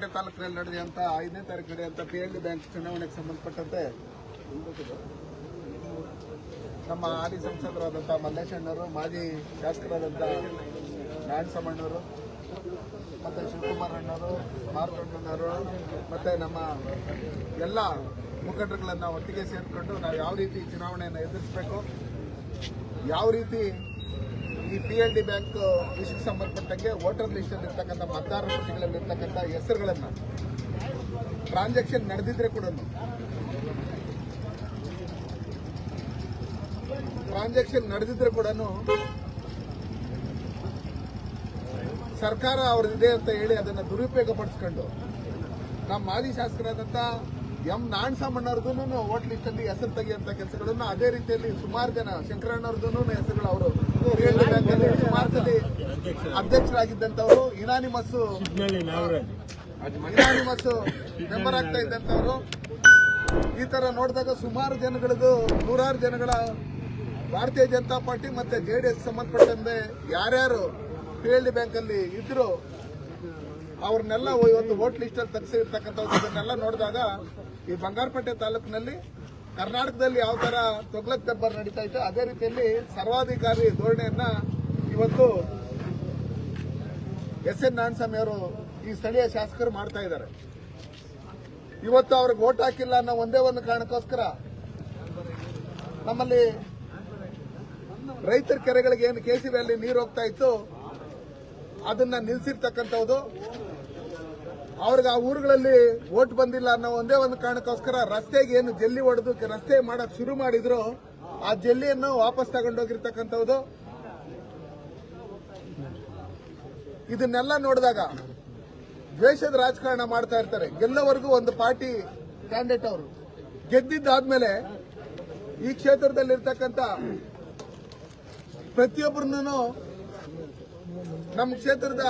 ಬಂಗಾರಪೇಟೆ ತಾಲೂಕಿನಲ್ಲಿ ನಡೆದಂತ ಐದನೇ ತಾರೀಕು ನಡೆಯುವಂತ ಪಿ ಎಲ್ ಬ್ಯಾಂಕ್ ಚುನಾವಣೆಗೆ ಸಂಬಂಧಪಟ್ಟಂತೆ ನಮ್ಮ ಹಾಲಿ ಸಂಸದರಾದಂಥ ಮಲ್ಲೇಶಣ್ಣವರು ಮಾಜಿ ಶಾಸಕರಾದಂಥ ನಾರಾಯಣಸ್ವಾಮಣ್ಣವರು ಮತ್ತು ಶಿವಕುಮಾರ್ ಅಣ್ಣವರು ಮಾರ್ಕೊಂಡಣ್ಣವರು ಮತ್ತು ನಮ್ಮ ಎಲ್ಲ ಮುಖಂಡರುಗಳನ್ನ ಒಟ್ಟಿಗೆ ಸೇರಿಕೊಂಡು ನಾವು ಯಾವ ರೀತಿ ಚುನಾವಣೆಯನ್ನು ಎದುರಿಸಬೇಕು, ಯಾವ ರೀತಿ ಈ ಪಿ ಎಲ್ ಡಿ ಬ್ಯಾಂಕ್ ವಿಷಯಕ್ಕೆ ಸಂಬಂಧಪಟ್ಟಂಗೆ ವೋಟರ್ ಲಿಸ್ಟಲ್ಲಿ ಇರ್ತಕ್ಕಂಥ ಮತದಾರರ ಪಟ್ಟಿಗಳಲ್ಲಿ ಇರ್ತಕ್ಕಂಥ ಹೆಸರುಗಳನ್ನು ಟ್ರಾನ್ಸಾಕ್ಷನ್ ನಡೆದಿದ್ರೆ ಕೂಡ ಟ್ರಾನ್ಸಾಕ್ಷನ್ ನಡೆದಿದ್ರೆ ಕೂಡ ಸರ್ಕಾರ ಅವ್ರದ್ದಿದೆ ಅಂತ ಹೇಳಿ ಅದನ್ನು ದುರುಪಯೋಗ ಪಡಿಸ್ಕೊಂಡು ನಮ್ಮ ಮಾಜಿ ಶಾಸಕರಾದಂಥ ಎಂ ನಾಣಸಾಮಣ್ಣವ್ರದ್ದು ವೋಟ್ ಲಿಸ್ಟ್ ಅಲ್ಲಿ ಹೆಸರು ತೆಗೆಯುವಂತ ಕೆಲಸಗಳನ್ನು ಅದೇ ರೀತಿಯಲ್ಲಿ ಸುಮಾರು ಜನ ಶಂಕರಣ್ಣವ್ರದ್ದು ಹೆಸರುಗಳು ಅವರು. ಸುಮಾರು ಸಲ ಅಧ್ಯಕ್ಷರಾಗಿದ್ದಂಥವರು ಇನಾನಿಮಸ್ ಇನಾನಿಮಸ್ ಮೆಂಬರ್ ಆಗ್ತಾ ಇದ್ದಂಥವ್ರು. ಈ ತರ ನೋಡಿದಾಗ ಸುಮಾರು ಜನಗಳದ್ದು ನೂರಾರು ಜನಗಳ ಭಾರತೀಯ ಜನತಾ ಪಾರ್ಟಿ ಮತ್ತೆ ಜೆ ಡಿ ಎಸ್ ಸಂಬಂಧಪಟ್ಟಂತೆ ಯಾರ್ಯಾರು ಪಿ ಎಲ್ ಡಿ ಬ್ಯಾಂಕ್ ಅಲ್ಲಿ ಇದ್ರು ಅವ್ರನ್ನೆಲ್ಲ ಒಂದು ವೋಟ್ ಲಿಸ್ಟ್ ಅಲ್ಲಿ ತೆಗೆಸಿರ್ತಕ್ಕಂಥದ್ದು ಇದನ್ನೆಲ್ಲ ನೋಡಿದಾಗ ಈ ಬಂಗಾರಪೇಟೆ ತಾಲೂಕಿನಲ್ಲಿ ಕರ್ನಾಟಕದಲ್ಲಿ ಯಾವ ತರ ತೊಗ್ಲಕ್ ದರ್ಬಾರ್ ನಡೀತಾ ಇತ್ತು, ಅದೇ ರೀತಿಯಲ್ಲಿ ಸರ್ವಾಧಿಕಾರಿ ಧೋರಣೆಯನ್ನ ಇವತ್ತು ಎಸ್ ಎನ್ ನಾರಾಯಣಸ್ವಾಮಿ ಅವರು ಈ ಸ್ಥಳೀಯ ಶಾಸಕರು ಮಾಡ್ತಾ ಇದ್ದಾರೆ. ಇವತ್ತು ಅವ್ರಿಗೆ ಓಟ್ ಹಾಕಿಲ್ಲ ಅನ್ನೋ ಒಂದೇ ಒಂದು ಕಾರಣಕ್ಕೋಸ್ಕರ ನಮ್ಮಲ್ಲಿ ರೈತರ ಕೆರೆಗಳಿಗೆ ಏನು ಕೆ ಸಿ ಅಲ್ಲಿ ನೀರು ಹೋಗ್ತಾ ಇತ್ತು, ಅದನ್ನ ನಿಲ್ಸಿರ್ತಕ್ಕಂಥದ್ದು ಅವ್ರಿಗೆ ಆ ಊರುಗಳಲ್ಲಿ ವೋಟ್ ಬಂದಿಲ್ಲ ಅನ್ನೋ ಒಂದೇ ಒಂದು ಕಾರಣಕ್ಕೋಸ್ಕರ ರಸ್ತೆಗೆ ಏನು ಜಲ್ಲಿ ಹೊಡೆದು ರಸ್ತೆ ಮಾಡಕ್ ಶುರು ಮಾಡಿದ್ರು, ಆ ಜಲ್ಲಿಯನ್ನು ವಾಪಸ್ ತಗೊಂಡೋಗಿರ್ತಕ್ಕಂಥದ್ದು ಇದನ್ನೆಲ್ಲ ನೋಡಿದಾಗ ದ್ವೇಷದ ರಾಜಕಾರಣ ಮಾಡ್ತಾ ಇರ್ತಾರೆ. ಗೆಲ್ಲವರೆಗೂ ಒಂದು ಪಾರ್ಟಿ ಕ್ಯಾಂಡಿಡೇಟ್ ಅವರು. ಗೆದ್ದಿದ್ದಾದ್ಮೇಲೆ ಈ ಕ್ಷೇತ್ರದಲ್ಲಿರ್ತಕ್ಕಂಥ ಪ್ರತಿಯೊಬ್ಬರನ್ನು ನಮ್ಮ ಕ್ಷೇತ್ರದ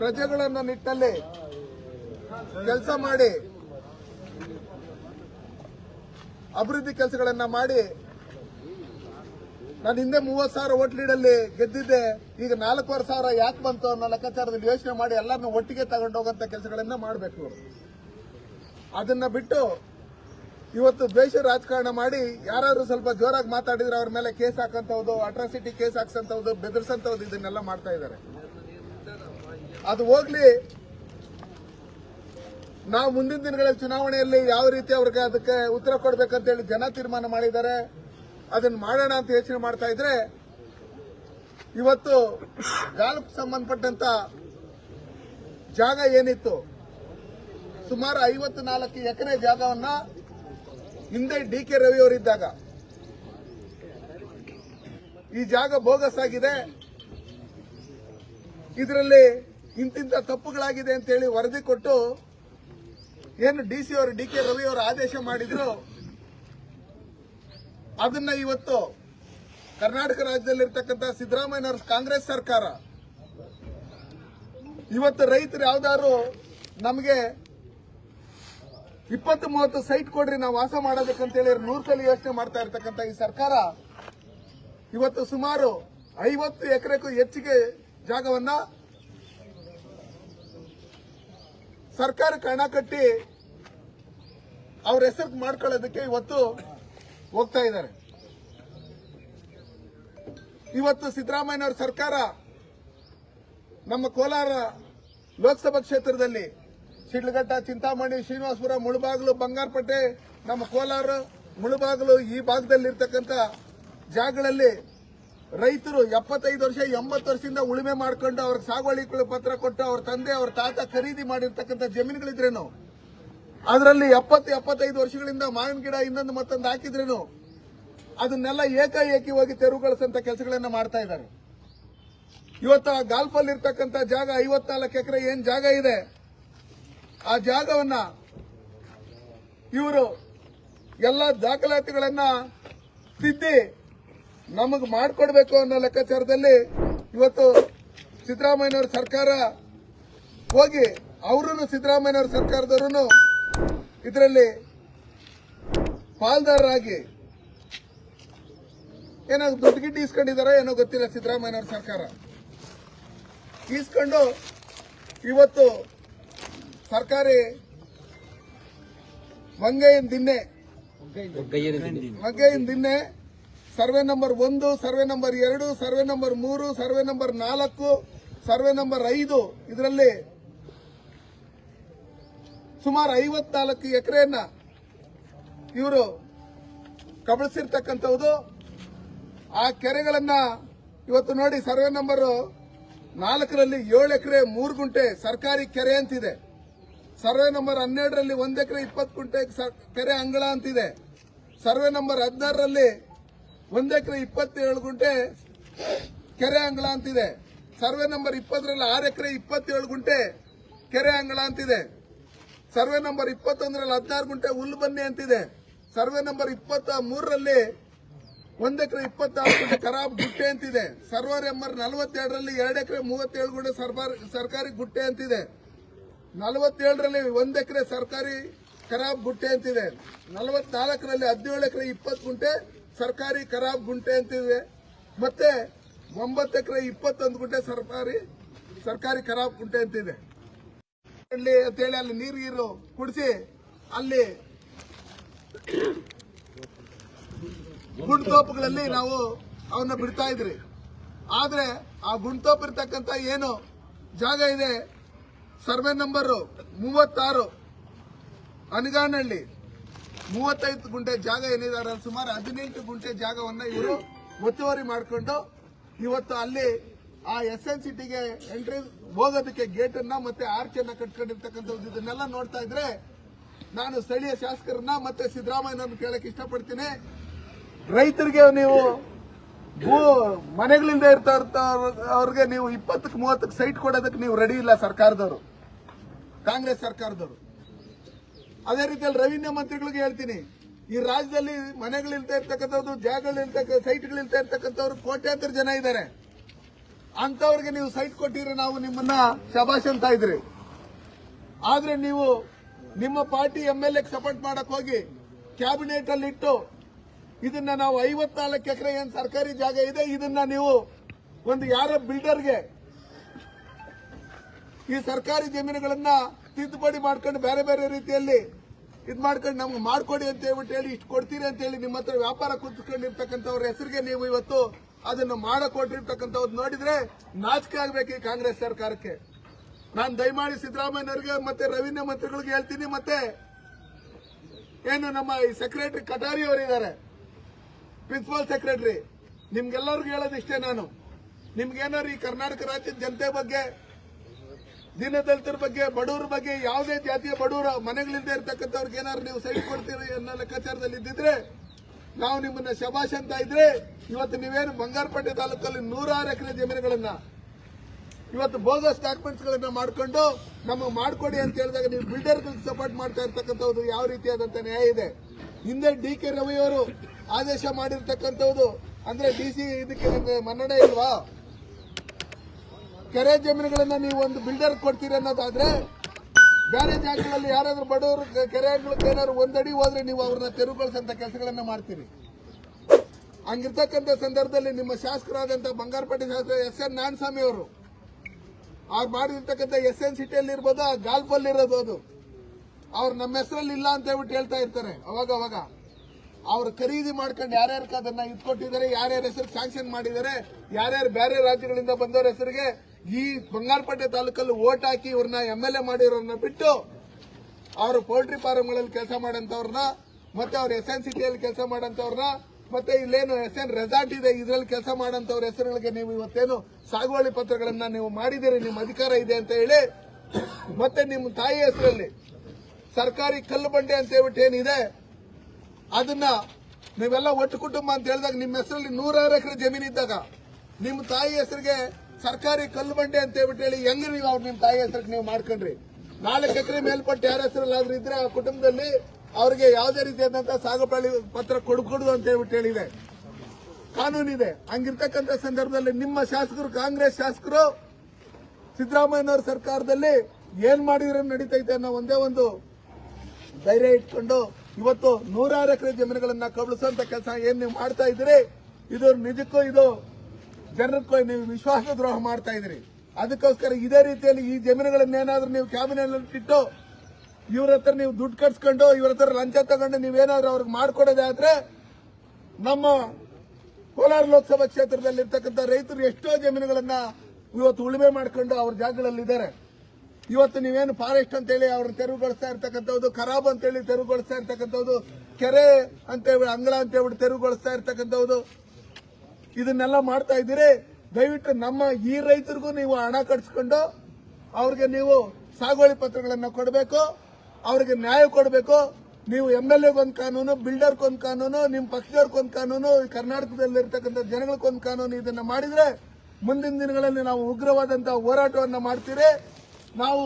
ಪ್ರಜೆಗಳನ್ನ ನಿಟ್ಟಲ್ಲಿ ಕೆಲಸ ಮಾಡಿ, ಅಭಿವೃದ್ಧಿ ಕೆಲಸಗಳನ್ನ ಮಾಡಿ, ನಾನು ಹಿಂದೆ ಮೂವತ್ತು ಸಾವಿರ ಓಟ್ ಲೀಡಲ್ಲಿ ಗೆದ್ದಿದ್ದೆ. ಈಗ ನಾಲ್ಕೂವರೆ ಸಾವಿರ ಯಾಕೆ ಬಂತು ಅನ್ನೋ ಲೆಕ್ಕಾಚಾರದಲ್ಲಿ ಯೋಚನೆ ಮಾಡಿ ಎಲ್ಲರನ್ನು ಒಟ್ಟಿಗೆ ತಗೊಂಡೋಗಂತ ಕೆಲಸಗಳನ್ನ ಮಾಡಬೇಕು. ಅದನ್ನ ಬಿಟ್ಟು ಇವತ್ತು ದ್ವೇಷ ರಾಜಕಾರಣ ಮಾಡಿ ಯಾರಾದ್ರೂ ಸ್ವಲ್ಪ ಜೋರಾಗಿ ಮಾತಾಡಿದ್ರೆ ಅವ್ರ ಮೇಲೆ ಕೇಸ್ ಹಾಕಂತವ್ದು ಅಟ್ರಾಸಿಟಿ ಕೇಸ್ ಹಾಕ್ಸಂತವ್ದು, ಬೆದರ್ಸಂತವ್ದು ಇದನ್ನೆಲ್ಲ ಮಾಡ್ತಾ ಇದ್ದಾರೆ. ಅದು ಹೋಗ್ಲಿ ನಾವು ಮುಂದಿನ ದಿನಗಳಲ್ಲಿ ಚುನಾವಣೆಯಲ್ಲಿ ಯಾವ ರೀತಿ ಅವ್ರಿಗೆ ಅದಕ್ಕೆ ಉತ್ತರ ಕೊಡಬೇಕಂತ ಹೇಳಿ ಜನ ತೀರ್ಮಾನ ಮಾಡಿದ್ದಾರೆ, ಅದನ್ನು ಮಾಡೋಣ ಅಂತ ಯೋಚನೆ ಮಾಡ್ತಾ ಇದ್ರೆ, ಇವತ್ತು ಗಾಲ್ಫ್ ಸಂಬಂಧಪಟ್ಟಂತ ಜಾಗ ಏನಿತ್ತು? ಸುಮಾರು ಐವತ್ತು ನಾಲ್ಕು ಎಕರೆ ಜಾಗವನ್ನ ಹಿಂದೆ ಡಿ ಕೆ ರವಿ ಅವರಿದ್ದಾಗ ಈ ಜಾಗ ಬೋಗಸ್ ಆಗಿದೆ. ಇದರಲ್ಲಿ ಇಂತಿಂತ ತಪ್ಪುಗಳಾಗಿದೆ ಅಂತ ಹೇಳಿ ವರದಿ ಕೊಟ್ಟು ಏನು ಡಿ ಸಿ ಅವರು, ಡಿ ಕೆ ರವಿ ಅವರು ಆದೇಶ ಮಾಡಿದ್ರು? ಅದನ್ನ ಇವತ್ತು ಕರ್ನಾಟಕ ರಾಜ್ಯದಲ್ಲಿರ್ತಕ್ಕಂಥ ಸಿದ್ದರಾಮಯ್ಯನವರ ಕಾಂಗ್ರೆಸ್ ಸರ್ಕಾರ, ಇವತ್ತು ರೈತರು ಯಾವ್ದಾದ್ರು ನಮಗೆ ಇಪ್ಪತ್ತು ಮೂವತ್ತು ಸೈಟ್ ಕೊಡ್ರಿ, ನಾವು ವಾಸ ಮಾಡೋದಕ್ಕಂತೇಳಿ ನೂರು ಸಲ ಯೋಚನೆ ಮಾಡ್ತಾ ಇರ್ತಕ್ಕಂಥ ಈ ಸರ್ಕಾರ, ಇವತ್ತು ಸುಮಾರು ಐವತ್ತು ಎಕರೆಗೂ ಹೆಚ್ಚಿಗೆ ಜಾಗವನ್ನ ಸರ್ಕಾರಕ್ಕೆ ಹಣ ಕಟ್ಟಿ ಅವ್ರ ಹೆಸರು ಮಾಡ್ಕೊಳ್ಳೋದಕ್ಕೆ ಇವತ್ತು ಹೋಗ್ತಾ ಇದ್ದಾರೆ. ಇವತ್ತು ಸಿದ್ದರಾಮಯ್ಯನವರ ಸರ್ಕಾರ ನಮ್ಮ ಕೋಲಾರ ಲೋಕಸಭಾ ಕ್ಷೇತ್ರದಲ್ಲಿ ಶಿಡ್ಲಘಟ್ಟ, ಚಿಂತಾಮಣಿ, ಶ್ರೀನಿವಾಸಪುರ, ಮುಳುಬಾಗಿಲು, ಬಂಗಾರಪೇಟೆ, ನಮ್ಮ ಕೋಲಾರ, ಮುಳುಬಾಗಿಲು ಈ ಭಾಗದಲ್ಲಿರ್ತಕ್ಕಂಥ ಜಾಗಗಳಲ್ಲಿ ರೈತರು ಎಪ್ಪತ್ತೈದು ವರ್ಷ, ಎಂಬತ್ತು ವರ್ಷದಿಂದ ಉಳುಮೆ ಮಾಡ್ಕೊಂಡು ಅವ್ರಿಗೆ ಸಾಗುವಳಿ ಪತ್ರ ಕೊಟ್ಟು ಅವ್ರ ತಂದೆ, ಅವ್ರ ತಾತ ಖರೀದಿ ಮಾಡಿರ್ತಕ್ಕಂಥ ಜಮೀನುಗಳಿದ್ರೇನು? ಅದರಲ್ಲಿ ಎಪ್ಪತ್ತು, ಎಪ್ಪತ್ತೈದು ವರ್ಷಗಳಿಂದ ಮಾವಿನ ಗಿಡ ಇನ್ನೊಂದು ಮತ್ತೊಂದು ಹಾಕಿದ್ರೇನು? ಅದನ್ನೆಲ್ಲ ಏಕಾಏಕಿ ಹೋಗಿ ತೆರವುಗೊಳಿಸಂತ ಕೆಲಸಗಳನ್ನ ಮಾಡ್ತಾ ಇದ್ದಾರೆ. ಇವತ್ತು ಆ ಗಾಲ್ಫ್ ಅಲ್ಲಿ ಇರ್ತಕ್ಕಂಥ ಜಾಗ ಐವತ್ನಾಲ್ಕು ಎಕರೆ ಏನ್ ಜಾಗ ಇದೆ? ಆ ಜಾಗವನ್ನ ಇವರು ಎಲ್ಲ ದಾಖಲಾತಿಗಳನ್ನ ತಿದ್ದಿ ನಮಗೆ ಮಾಡಿಕೊಡ್ಬೇಕು ಅನ್ನೋ ಲೆಕ್ಕಾಚಾರದಲ್ಲಿ ಇವತ್ತು ಸಿದ್ದರಾಮಯ್ಯನವ್ರ ಸರ್ಕಾರ ಹೋಗಿ ಅವರನ್ನು ಸಿದ್ದರಾಮಯ್ಯನವ್ರ ಸರ್ಕಾರದವರು ಇದರಲ್ಲಿ ಪಾಲ್ದಾರರಾಗಿ ಏನೋ ದುಡ್ಡು ಗಿಡ್ಡು ಇಸ್ಕೊಂಡಿದಾರೋ ಏನೋ ಗೊತ್ತಿಲ್ಲ ಸಿದ್ದರಾಮಯ್ಯನವ್ರ ಸರ್ಕಾರ. ಇಸ್ಕೊಂಡು ಇವತ್ತು ಸರ್ಕಾರಿ ಮಂಗೈನ್ ದಿನ್ನೆ ಮಂಗೈನ್ ದಿನ್ನೆ ಸರ್ವೆ ನಂಬರ್ ಒಂದು, ಸರ್ವೆ ನಂಬರ್ ಎರಡು, ಸರ್ವೆ ನಂಬರ್ ಮೂರು, ಸರ್ವೆ ನಂಬರ್ ನಾಲ್ಕು, ಸರ್ವೆ ನಂಬರ್ ಐದು. ಇದರಲ್ಲಿ ಸುಮಾರು ಐವತ್ನಾಲ್ಕು ಎಕರೆಯನ್ನ ಇವರು ಕಬಳಿಸಿರ್ತಕ್ಕಂಥದ್ದು ಆ ಕೆರೆಗಳನ್ನ ಇವತ್ತು ನೋಡಿ ಸರ್ವೆ ನಂಬರ್ ನಾಲ್ಕರಲ್ಲಿ ಏಳು ಎಕರೆ, ಮೂರು ಗುಂಟೆ ಸರ್ಕಾರಿ ಕೆರೆ ಅಂತಿದೆ. ಸರ್ವೆ ನಂಬರ್ ಹನ್ನೆರಡರಲ್ಲಿ ಒಂದು ಎಕರೆ ಇಪ್ಪತ್ತು ಗುಂಟೆ ಕೆರೆ ಅಂಗಳ ಅಂತಿದೆ. ಸರ್ವೆ ನಂಬರ್ ಹದಿನಾರರಲ್ಲಿ ಒಂದ್ ಎಕರೆ ಇಪ್ಪತ್ತೇಳು ಗುಂಟೆ ಕೆರೆ ಅಂಗಳ ಅಂತಿದೆ. ಸರ್ವೆ ನಂಬರ್ ಇಪ್ಪತ್ತರಲ್ಲಿ ಆರು ಎಕರೆ ಇಪ್ಪತ್ತೇಳು ಗುಂಟೆ ಕೆರೆ ಅಂಗಳ ಅಂತಿದೆ. ಸರ್ವೆ ನಂಬರ್ ಇಪ್ಪತ್ತೊಂದರಲ್ಲಿ ಹದಿನಾರು ಗುಂಟೆ ಹುಲ್ಲು ಬನ್ನಿ ಅಂತಿದೆ. ಸರ್ವೆ ನಂಬರ್ ಇಪ್ಪತ್ತ ಮೂರರಲ್ಲಿ ಒಂದ್ ಎಕರೆ ಇಪ್ಪತ್ತಾರು ಗುಂಟೆ ಖರಾಬ್ ಗುಟ್ಟೆ ಅಂತಿದೆ. ಸರ್ವರ್ ನಂಬರ್ ನಲವತ್ತೆರಡರಲ್ಲಿ ಎರಡು ಎಕರೆ ಮೂವತ್ತೇಳು ಗುಂಟೆ ಸರ್ಕಾರಿ ಸರ್ಕಾರಿ ಗುಟ್ಟೆ ಅಂತಿದೆ. ನಲವತ್ತೇಳರಲ್ಲಿ ಒಂದ್ ಎಕರೆ ಸರ್ಕಾರಿ ಖರಾಬ್ ಗುಟ್ಟೆ ಅಂತಿದೆ. ನಲವತ್ನಾಲ್ಕರಲ್ಲಿ ಹದಿನೇಳು ಎಕರೆ ಇಪ್ಪತ್ತು ಗುಂಟೆ ಸರ್ಕಾರಿ ಖರಾಬ್ ಗುಂಟೆ ಅಂತಿದೆ ಮತ್ತೆ ಒಂಬತ್ತು ಎಕರೆ ಇಪ್ಪತ್ತೊಂದು ಗುಂಟೆ ಸರ್ಕಾರಿ ಸರ್ಕಾರಿ ಖರಾಬ್ ಗುಂಟೆ ಅಂತಿದೆ. ಅಂತೇಳಿ ಅಲ್ಲಿ ನೀರು ಗೀರು ಕುಡಿಸಿ ಅಲ್ಲಿ ಗುಂಡ್ತೋಪುಗಳಲ್ಲಿ ನಾವು ಅವನ್ನ ಬಿಡ್ತಾ ಇದ್ರಿ. ಆದ್ರೆ ಆ ಗುಂಡ್ತೋಪ್ ಇರ್ತಕ್ಕಂತ ಏನು ಜಾಗ ಇದೆ. ಸರ್ವೆ ನಂಬರ್ ಮೂವತ್ತಾರು, ಅನಗಾನಹಳ್ಳಿ. ಮೂವತ್ತೈದು ಗುಂಟೆ ಜಾಗ ಏನಿದ್ದಾರೆ ಸುಮಾರು ಹದಿನೆಂಟು ಗುಂಟೆ ಜಾಗವನ್ನ ಇವರು ಒತ್ತುವರಿ ಮಾಡಿಕೊಂಡು ಇವತ್ತು ಅಲ್ಲಿ ಆ ಎಸ್ ಎನ್ ಸಿಟಿಗೆ ಎಂಟ್ರಿ ಹೋಗೋದಕ್ಕೆ ಗೇಟ್ ಅನ್ನ ಮತ್ತೆ ಆರ್ಚ್ ಅನ್ನ ಕಟ್ಕೊಂಡಿರ್ತಕ್ಕಂಥದ್ದು ಇದನ್ನೆಲ್ಲ ನೋಡ್ತಾ ಇದ್ರೆ ನಾನು ಸ್ಥಳೀಯ ಶಾಸಕರನ್ನ ಮತ್ತೆ ಸಿದ್ದರಾಮಯ್ಯನನ್ನು ಕೇಳಕ್ ಇಷ್ಟಪಡ್ತೀನಿ. ರೈತರಿಗೆ ನೀವು ಭೂ ಮನೆಗಳಿಂದ ಇರ್ತಾ ಅವ್ರಿಗೆ ನೀವು ಇಪ್ಪತ್ತಕ್ಕೆ ಮೂವತ್ತಕ್ಕೆ ಸೈಟ್ ಕೊಡೋದಕ್ಕೆ ನೀವು ರೆಡಿ ಇಲ್ಲ ಸರ್ಕಾರದವರು. ಕಾಂಗ್ರೆಸ್ ಸರ್ಕಾರದವರು. ಅದೇ ರೀತಿಯಲ್ಲಿ ರೆವಿನ್ಯೂ ಮಂತ್ರಿಗಳಿಗೆ ಹೇಳ್ತೀನಿ. ಈ ರಾಜ್ಯದಲ್ಲಿ ಮನೆಗಳಿಲ್ತಾ ಇರ್ತಕ್ಕಂಥದ್ದು ಜಾಗಗಳಿಲ್ತಕ್ಕ ಸೈಟ್ಗಳಿಲ್ತಾ ಇರ್ತಕ್ಕಂಥವ್ರು ಕೋಟ್ಯಾಂತರ ಜನ ಇದ್ದಾರೆ. ಅಂತವ್ರಿಗೆ ನೀವು ಸೈಟ್ ಕೊಟ್ಟಿದ್ರೆ ನಾವು ನಿಮ್ಮನ್ನ ಶಬಾಷ್ ಅಂತ ಇದ್ರಿ. ಆದ್ರೆ ನೀವು ನಿಮ್ಮ ಪಾರ್ಟಿ ಎಂ ಎಲ್ ಸಪೋರ್ಟ್ ಮಾಡಕ್ ಹೋಗಿ ಕ್ಯಾಬಿನೆಟ್ ಅಲ್ಲಿ ಇಟ್ಟು ಇದನ್ನ ನಾವು ಐವತ್ನಾಲ್ಕು ಎಕರೆ ಏನ್ ಸರ್ಕಾರಿ ಜಾಗ ಇದೆ, ಇದನ್ನ ನೀವು ಒಂದು ಯಾರ ಬಿಲ್ಡರ್ಗೆ ಈ ಸರ್ಕಾರಿ ಜಮೀನುಗಳನ್ನ ತಿದ್ದುಪಡಿ ಮಾಡ್ಕೊಂಡು ಬೇರೆ ಬೇರೆ ರೀತಿಯಲ್ಲಿ ಇದ್ ಮಾಡ್ಕೊಂಡು ನಮ್ಗೆ ಮಾಡ್ಕೊಡಿ ಅಂತ ಹೇಳ್ಬಿಟ್ಟು ಹೇಳಿ, ಇಷ್ಟು ಕೊಡ್ತೀರಿ ಅಂತ ಹೇಳಿ ನಿಮ್ಮ ಹತ್ರ ವ್ಯಾಪಾರ ಕುತ್ಕೊಂಡಿರ್ತಕ್ಕಂಥವ್ರ ಹೆಸರಿಗೆ ನೀವು ಇವತ್ತು ಅದನ್ನು ಮಾಡಕ್ ಕೊಟ್ಟಿರ್ತಕ್ಕಂಥವ್ರು ನೋಡಿದ್ರೆ ನಾಚಿಕೆ ಆಗ್ಬೇಕು ಈ ಕಾಂಗ್ರೆಸ್ ಸರ್ಕಾರಕ್ಕೆ. ನಾನು ದಯಮಾಡಿ ಸಿದ್ದರಾಮಯ್ಯನವರಿಗೆ ಮತ್ತೆ ರವೀಂದ್ರ ಮಂತ್ರಿಗಳಿಗೆ ಹೇಳ್ತೀನಿ, ಮತ್ತೆ ಏನು ನಮ್ಮ ಈ ಸೆಕ್ರೆಟರಿ ಕಟಾರಿ ಅವರಿದ್ದಾರೆ ಪ್ರಿನ್ಸಿಪಾಲ್ ಸೆಕ್ರೆಟರಿ ನಿಮ್ಗೆಲ್ಲರಿಗೂ ಹೇಳೋದಿಷ್ಟೇ ನಾನು. ನಿಮ್ಗೇನಾರು ಈ ಕರ್ನಾಟಕ ರಾಜ್ಯದ ಜನತೆ ಬಗ್ಗೆ ದೀನದಲಿತರ ಬಗ್ಗೆ, ಬಡವ್ರ ಬಗ್ಗೆ, ಯಾವುದೇ ಜಾತಿಯ ಬಡವರ ಮನೆಗಳಿಂದ ಇರ್ತಕ್ಕಂಥವ್ರಿಗೆ ಏನಾದ್ರು ನೀವು ಸೈಟ್ ಕೊಡ್ತೀರಿ ಅನ್ನೋ ಲೆಕ್ಕಾಚಾರದಲ್ಲಿ ಇದ್ದಿದ್ರೆ, ನಾವು ನಿಮ್ಮನ್ನ ಶಬಾಷ್ ಅಂತ ಇದ್ರೆ, ಇವತ್ತು ನೀವೇನು ಬಂಗಾರಪೇಟೆ ತಾಲೂಕಲ್ಲಿ ನೂರಾರು ಎಕರೆ ಜಮೀನುಗಳನ್ನ, ಇವತ್ತು ಬೋಗಸ್ ಡಾಕ್ಯುಮೆಂಟ್ಸ್ ಗಳನ್ನ ಮಾಡ್ಕೊಂಡು, ನಮಗೆ ಮಾಡಿಕೊಡಿ ಅಂತ ಹೇಳಿದಾಗ ನೀವು ಬಿಲ್ಡರ್ ಸಪೋರ್ಟ್ ಮಾಡ್ತಾ ಇರ್ತಕ್ಕಂಥದ್ದು ಯಾವ ರೀತಿಯಾದಂತ ನ್ಯಾಯ ಇದೆ? ಹಿಂದೆ ಡಿ ಕೆ ರವಿ ಅವರು ಆದೇಶ ಮಾಡಿರ್ತಕ್ಕಂಥದ್ದು ಅಂದ್ರೆ ಡಿ ಸಿ ಇದಕ್ಕೆ ನಿಮ್ಗೆ ಮನ್ನಣೆ ಇಲ್ವಾ? ಕೆರೆ ಜಮೀನುಗಳನ್ನ ನೀವು ಒಂದು ಬಿಲ್ಡರ್ ಕೊಡ್ತೀರಿ ಅನ್ನೋದಾದ್ರೆ, ಬೇರೆ ಜಾಗಗಳಲ್ಲಿ ಯಾರಾದ್ರೂ ಬಡವರು ಕೆರೆ ಕೆರೆಗಳಿಗೆ ಏನಾದ್ರು ಒಂದಡಿ ಹೋದ್ರೆ ನೀವು ಅವ್ರನ್ನ ತೆರವುಗೊಳಿಸಂತ ಕೆಲಸಗಳನ್ನ ಮಾಡ್ತೀರಿ. ಹಂಗಿರ್ತಕ್ಕಂಥ ಸಂದರ್ಭದಲ್ಲಿ ನಿಮ್ಮ ಶಾಸಕರಾದಂತ ಬಂಗಾರಪೇಟೆ ಶಾಸಕ ಎಸ್ ಎನ್ ನಾರಾಯಣಸ್ವಾಮಿ ಅವರು ಅವ್ರು ಮಾಡಿರ್ತಕ್ಕಂಥ ಎಸ್ ಎನ್ ಸಿಟಿಯಲ್ಲಿ ಇರ್ಬೋದು, ಆ ಗಾಲ್ಫಲ್ಲಿ ಇರೋದು ಅದು. ಅವ್ರು ನಮ್ಮ ಹೆಸರಲ್ಲಿ ಇಲ್ಲ ಅಂತ ಹೇಳ್ಬಿಟ್ಟು ಹೇಳ್ತಾ ಇರ್ತಾರೆ, ಅವಾಗ ಅವಾಗ. ಅವ್ರು ಖರೀದಿ ಮಾಡ್ಕೊಂಡು ಯಾರ್ಯಾರ ಅದನ್ನ ಇಟ್ಕೊಟ್ಟಿದ್ದಾರೆ, ಯಾರ್ಯಾರ ಹೆಸರು ಸ್ಯಾಂಕ್ಷನ್ ಮಾಡಿದ್ದಾರೆ, ಯಾರ್ಯಾರು ಬೇರೆ ರಾಜ್ಯಗಳಿಂದ ಬಂದವರ ಹೆಸರಿಗೆ ಈ ಬಂಗಾರಪೇಟೆ ತಾಲೂಕಲ್ಲಿ ಓಟ್ ಹಾಕಿ ಇವ್ರನ್ನ ಎಂ ಎಲ್ ಎ ಮಾಡಿರೋರನ್ನ ಬಿಟ್ಟು ಅವರು ಪೌಲ್ಟ್ರಿ ಫಾರಂಗಳಲ್ಲಿ ಕೆಲಸ ಮಾಡೋಂಥವ್ರನ್ನ ಮತ್ತೆ ಅವ್ರ ಎಸ್ ಎನ್ ಸಿಟಿಯಲ್ಲಿ ಕೆಲಸ ಮಾಡೋಂಥವ್ರನ್ನ ಮತ್ತೆ ಇಲ್ಲೇನು ಎಸ್ ಎನ್ ರೆಸಾರ್ಟ್ ಇದೆ, ಇದರಲ್ಲಿ ಕೆಲಸ ಮಾಡಂತವ್ರ ಹೆಸರುಗಳಿಗೆ ನೀವು ಇವತ್ತೇನು ಸಾಗುವಳಿ ಪತ್ರಗಳನ್ನ ನೀವು ಮಾಡಿದಿರಿ ನಿಮ್ಮ ಅಧಿಕಾರ ಇದೆ ಅಂತ ಹೇಳಿ ಮತ್ತೆ ನಿಮ್ಮ ತಾಯಿ ಹೆಸರಲ್ಲಿ ಸರ್ಕಾರಿ ಕಲ್ಲು ಬಂಡೆ ಅಂತ ಹೇಳ್ಬಿಟ್ಟು ಏನಿದೆ ಅದನ್ನ ನೀವೆಲ್ಲ ಒಟ್ಟು ಕುಟುಂಬ ಅಂತ ಹೇಳಿದಾಗ ನಿಮ್ಮ ಹೆಸರಲ್ಲಿ ನೂರಾರು ಎಕರೆ ಜಮೀನು ಇದ್ದಾಗ ನಿಮ್ಮ ತಾಯಿ ಹೆಸರಿಗೆ ಸರ್ಕಾರಿ ಕಲ್ಲು ಬಂಡೆ ಅಂತ ಹೇಳ್ಬಿಟ್ಟು ಹೇಳಿ, ಹೆಂಗ್ ನೀವು ಅವ್ರು ನಿಮ್ಮ ತಾಯಿ ಹೆಸರಿಗೆ ನೀವು ಮಾಡ್ಕೊಂಡ್ರಿ? ನಾಲ್ಕು ಎಕರೆ ಮೇಲ್ಪಟ್ಟು ಯಾರ ಹೆಸರಲ್ಲಾದ್ರೂ ಇದ್ರೆ ಆ ಕುಟುಂಬದಲ್ಲಿ ಅವ್ರಿಗೆ ಯಾವುದೇ ರೀತಿಯಾದಂತಹ ಸಾಗುವಳಿ ಪತ್ರ ಕೊಡ್ಕೊಡುದು ಅಂತ ಹೇಳ್ಬಿಟ್ಟು ಹೇಳಿದೆ. ಕಾನೂನಿದೆ ಹಂಗಿರ್ತಕ್ಕಂಥ ಸಂದರ್ಭದಲ್ಲಿ ನಿಮ್ಮ ಶಾಸಕರು, ಕಾಂಗ್ರೆಸ್ ಶಾಸಕರು, ಸಿದ್ದರಾಮಯ್ಯನವರ ಸರ್ಕಾರದಲ್ಲಿ ಏನ್ ಮಾಡಿದ್ರೆ ನಡೀತೈತೆ ಅನ್ನೋ ಒಂದೇ ಒಂದು ಧೈರ್ಯ ಇಟ್ಕೊಂಡು ಇವತ್ತು ನೂರಾರು ಎಕರೆ ಜಮೀನುಗಳನ್ನ ಕಬಳಿಸುವಂತ ಕೆಲಸ ಏನ್ ನೀವು ಮಾಡ್ತಾ ಇದ್ದೀರಿ? ಇದು ನಿಜಕ್ಕೂ ಇದು ಜನರಕ್ಕೂ ನೀವು ವಿಶ್ವಾಸ ದ್ರೋಹ ಮಾಡ್ತಾ ಇದ್ದೀರಿ. ಅದಕ್ಕೋಸ್ಕರ ಇದೇ ರೀತಿಯಲ್ಲಿ ಈ ಜಮೀನುಗಳನ್ನ ಏನಾದ್ರೂ ನೀವು ಕ್ಯಾಬಿನೆಟ್ ಇಟ್ಟು ಇವ್ರ ಹತ್ರ ನೀವು ದುಡ್ಡು ಕಟ್ಸ್ಕೊಂಡು, ಇವ್ರ ಹತ್ರ ಲಂಚ ತಗೊಂಡು ನೀವೇನಾದ್ರೂ ಅವ್ರಿಗೆ ಮಾಡ್ಕೊಡೋದಾದ್ರೆ ನಮ್ಮ ಕೋಲಾರ ಲೋಕಸಭಾ ಕ್ಷೇತ್ರದಲ್ಲಿರ್ತಕ್ಕಂಥ ರೈತರು ಎಷ್ಟೋ ಜಮೀನುಗಳನ್ನ ಇವತ್ತು ಉಳುಮೆ ಮಾಡ್ಕೊಂಡು ಅವ್ರ ಜಾಗಗಳಲ್ಲಿ ಇದ್ದಾರೆ ಇವತ್ತು ನೀವೇನು ಫಾರೆಸ್ಟ್ ಅಂತೇಳಿ ಅವ್ರನ್ನ ತೆರವುಗೊಳಿಸ್ತಾ ಇರ್ತಕ್ಕಂಥದ್ದು, ಖರಾಬ್ ಅಂತೇಳಿ ತೆರವುಗೊಳಿಸ್ತಾ ಇರ್ತಕ್ಕಂಥದ್ದು, ಕೆರೆ ಅಂತೇಳಿ, ಅಂಗಳ ಅಂತೇಳಿ ತೆರವುಗೊಳಿಸ್ತಾ ಇರ್ತಕ್ಕಂಥದ್ದು, ಇದನ್ನೆಲ್ಲ ಮಾಡ್ತಾ ಇದ್ದೀರಿ. ದಯವಿಟ್ಟು ನಮ್ಮ ಈ ರೈತರಿಗೂ ನೀವು ಹಣ ಕಟ್ಸ್ಕೊಂಡು ಅವ್ರಿಗೆ ನೀವು ಸಾಗುವಳಿ ಪತ್ರಗಳನ್ನು ಕೊಡಬೇಕು, ಅವ್ರಿಗೆ ನ್ಯಾಯ ಕೊಡಬೇಕು. ನೀವು ಎಂ ಎಲ್ ಒಂದು ಕಾನೂನು ಬಿಲ್ಡರ್ಗೊಂದು ಕಾನೂನು, ನಿಮ್ಮ ಪಕ್ಷದವ್ರಿಗೊಂದು ಕಾನೂನು ಕರ್ನಾಟಕದಲ್ಲಿರ್ತಕ್ಕಂಥ ಜನಗಳಿಗೊಂದು ಕಾನೂನು ಇದನ್ನ ಮಾಡಿದ್ರೆ ಮುಂದಿನ ದಿನಗಳಲ್ಲಿ ನಾವು ಉಗ್ರವಾದಂತಹ ಹೋರಾಟವನ್ನ ಮಾಡ್ತೀರಿ. ನಾವು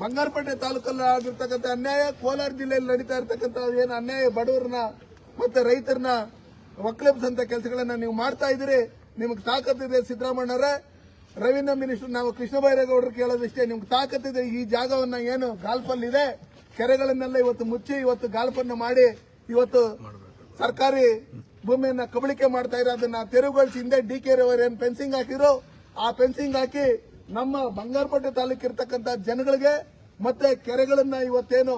ಬಂಗಾರಪೇಟೆ ತಾಲೂಕಲ್ಲಿ ಆಗಿರ್ತಕ್ಕಂಥ ಅನ್ಯಾಯ, ಕೋಲಾರ ಜಿಲ್ಲೆಯಲ್ಲಿ ನಡೀತಾ ಇರ್ತಕ್ಕಂಥ ಏನು ಅನ್ಯಾಯ, ಬಡವರನ್ನ ಮತ್ತೆ ರೈತರನ್ನ ಒಕ್ಕಲೆಬ್ಸಂತ ಕೆಲಸಗಳನ್ನ ನೀವು ಮಾಡ್ತಾ ಇದ್ದೀರಿ, ನಿಮ್ಗೆ ತಾಕತ್ತಿದೆ ಸಿದ್ದರಾಮಣ್ಣರೇ ರವೀಂದ್ರ ಮಿನಿಸ್ಟರ್ ನಾವು ಕೃಷ್ಣ ಬೈರೇಗೌಡರು ಕೇಳೋದಿಷ್ಟೇ, ನಿಮ್ಗೆ ತಾಕತ್ತಿದೆ ಈ ಜಾಗವನ್ನ ಏನು ಗಾಲ್ಫಲ್ಲಿ ಇದೆ ಕೆರೆಗಳನ್ನೆಲ್ಲ ಇವತ್ತು ಮುಚ್ಚಿ, ಇವತ್ತು ಗಾಲ್ಫನ್ನು ಮಾಡಿ, ಇವತ್ತು ಸರ್ಕಾರಿ ಭೂಮಿಯನ್ನ ಕಬಳಿಕೆ ಮಾಡ್ತಾ ಇರೋ ಅದನ್ನ ತೆರವುಗೊಳಿಸಿ, ಹಿಂದೆ ಡಿ ಕೆ ಏನ್ ಫೆನ್ಸಿಂಗ್ ಹಾಕಿರೋ, ಆ ಫೆನ್ಸಿಂಗ್ ಹಾಕಿ ನಮ್ಮ ಬಂಗಾರಪೇಟೆ ತಾಲೂಕು ಇರ್ತಕ್ಕಂಥ ಜನಗಳಿಗೆ ಮತ್ತೆ ಕೆರೆಗಳನ್ನ ಇವತ್ತೇನು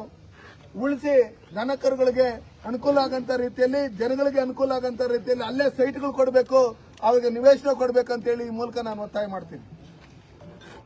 ಉಳಿಸಿ ದನಕರುಗಳಿಗೆ ಅನುಕೂಲ ಆಗಂತ ರೀತಿಯಲ್ಲಿ, ಜನಗಳಿಗೆ ಅನುಕೂಲ ಆಗಂತ ರೀತಿಯಲ್ಲಿ ಅಲ್ಲೇ ಸೈಟ್ಗಳು ಕೊಡಬೇಕು, ಅವ್ರಿಗೆ ನಿವೇಶನ ಕೊಡಬೇಕಂತೇಳಿ ಈ ಮೂಲಕ ನಾನು ಒತ್ತಾಯ ಮಾಡ್ತೀನಿ.